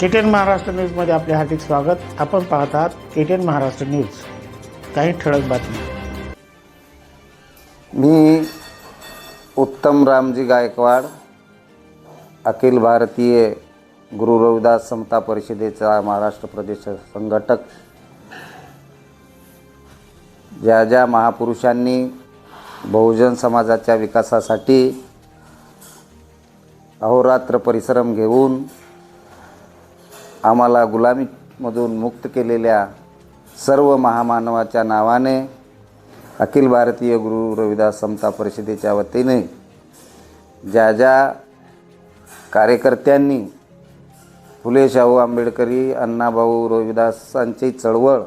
KTN Maharashtra न्यूजमध्ये आपले हार्दिक स्वागत. आपण पाहत आहात केटीएन महाराष्ट्र न्यूज. काही ठळक बातमी मी उत्तम रामजी गायकवाड अखिल भारतीय गुरु रविदास समता परिषदेचा महाराष्ट्र प्रदेश संघटक. ज्या ज्या महापुरुषांनी बहुजन समाजाच्या विकासासाठी अहोरात्र परिश्रम घेऊन आम्हाला गुलामीमधून मुक्त केलेल्या सर्व महामानवाच्या नावाने अखिल भारतीय गुरु रविदास समता परिषदेच्या वतीने ज्या ज्या कार्यकर्त्यांनी फुले शाहू आंबेडकरी अण्णाभाऊ रविदासांची चळवळ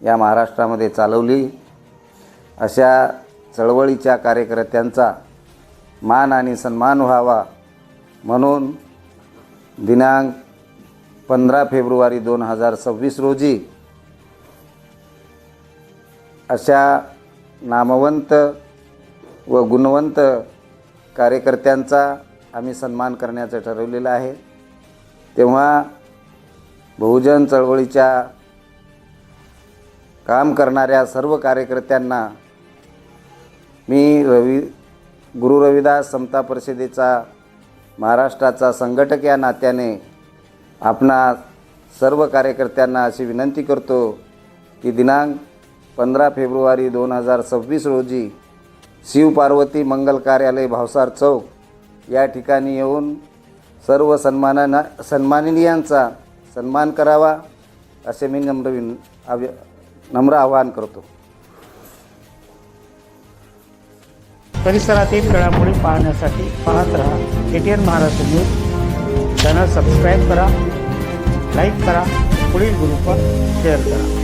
या महाराष्ट्रामध्ये चालवली अशा चळवळीच्या कार्यकर्त्यांचा मान आणि सन्मान व्हावा म्हणून दिनांक पंधरा फेब्रुवारी दोन हजार सव्वीस रोजी अशा नामवंत व गुणवंत कार्यकर्त्यांचा आम्ही सन्मान करण्याचं ठरवलेलं आहे. तेव्हा बहुजन चळवळीच्या काम करणाऱ्या सर्व कार्यकर्त्यांना मी रवी गुरु रविदास समता परिषदेचा महाराष्ट्राचा संघटक या नात्याने आपणा सर्व कार्यकर्त्यांना अशी विनंती करतो की दिनांक पंधरा फेब्रुवारी दोन हजार सव्वीस रोजी शिवपार्वती मंगल कार्यालय भावसार चौक या ठिकाणी येऊन सर्व सन्मानाना सन्माननीयांचा सन्मान करावा असे मी नम्र विन आव्य नम्र आवाहन करतो. परिसरातील घडामोडी पाहण्यासाठी पाहत राहा. KTN Maharashtra news. Channel subscribe करा लाईक करा पुढील ग्रुपवर शेअर करा.